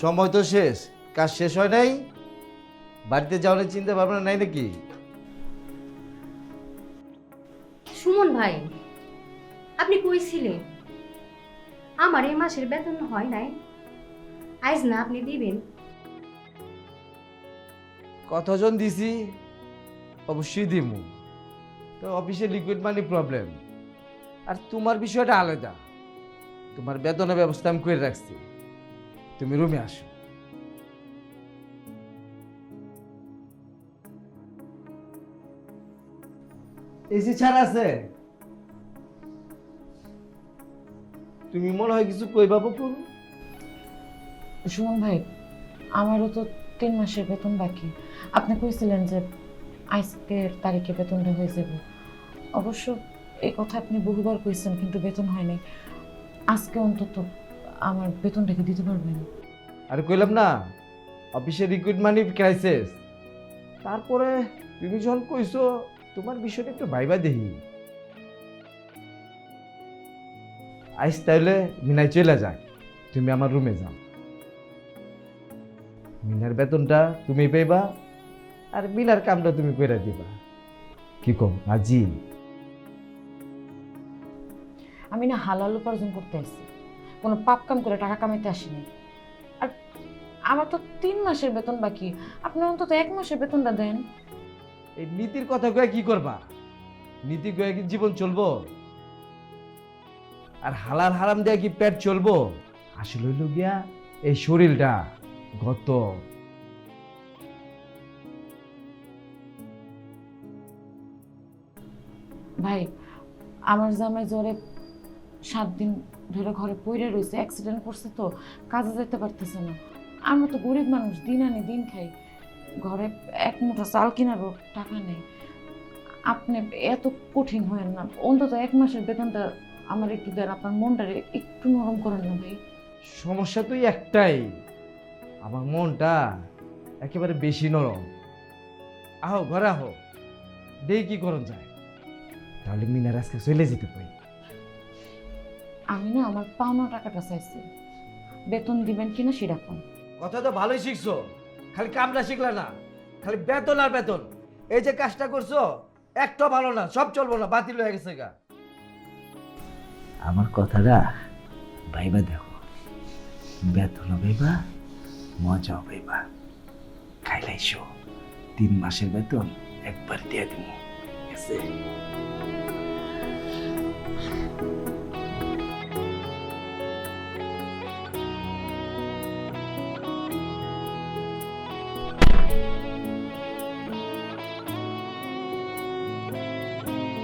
সময় তো শেষ। কাজ শেষ হয় নাই? বাড়িতে যাওয়ার চিন্তা ভাবনা নাই নাকি? সুমন ভাই আপনি কইছিলেন আমার এই মাসের বেতন হয় নাই। আইজ না আপনি দিবেন? কতজন দিছি? অবশ্যই দিমু। তো অফিসে লিকুইড মানি প্রবলেম আর তোমার বিষয়টা আলাদা। তোমার বেতনের ব্যবস্থা আমি করে রাখছি। তুমি রুমে আসো। এসি ছাড় আছে। তুমি মনে হয় কিছু কইবা বকুল সুমন ভাই আমারও তো তিন মাসের বেতন বাকি। আপনি কইছিলেন যে আজকের তারিখে বেতনটা হয়ে যাবে। অবশ্য এই কথা আপনি বহুবার কইছেন কিন্তু বেতন হয়নি। আজকে অন্তত আমার বেতনটাকে দিতে পারবেন। আর কইলাম না অফিসে রিক্রুট মানি ক্রাইসিস তারপরে তুমি যখন কইছো তোমার বিষয়টা একটু ভাইবা দেখি। আইস তাইলে মিনাই চলে যাক তুমি আমার রুমে যাও। মিনার বেতনটা তুমি পেবা আর মিনার কামটা তুমি কইরা দিবা। কি কম আজি? আমি না হালাল উপার্জন করতে আসছি। কোনো পাপ কাম করে টাকা কামাইতে আসিনি। আর আমার তো তিন মাসের বেতন বাকি। আপনি অন্তত এক মাসের বেতনটা দেন। এই নীতির কথা কয়ে কি করবা? নীতি কয়ে কি জীবন চলবো? আর হালাল হারাম দিয়ে কি পেট চলবো? আসলে হইল গিয়া এই শরীরটা গত। ভাই আমার জামাই জ্বরে সাত দিন ধরে ঘরে পড়ে রয়েছে অ্যাক্সিডেন্ট করছে তো, কাজে যেতে পারতেছে না। আমরা তো গরিব মানুষ, দিন আনি দিন খাই। ঘরে এক মুঠো চাল কেনারও টাকা নেই। আপনি এত কঠিন হয়েন না। অন্তত এক মাসের বেতনটা আমার একটু দেন, আপনার মনটারে একটু নরম করেন না ভাই। সমস্যা তো একটাই, আমার মনটা একেবারে বেশি নরম। আহো, ঘরে আহো দেখি কি করন যায়। তাহলে মিনার আজকে চলে যেতে পারি। আমি না আমার পাওনা টাকাটা চাইছি। বেতন দিবেন কিনা সেটা কোন কথা তো ভালোই শিখছো। খালি কামটা শিখলা না। খালি বেতন আর বেতন। এই যে কাজটা করছ একটা ভালো না সব চলবো না বাতিল হয়ে গেছে গা। আমার কথাটা ভাইবা দেখো। বেতনও পাইবা মজাও পাইবা। খাইলাইছো তিন মাসের বেতন একবার দিয়ে দিব ঠিক আছে?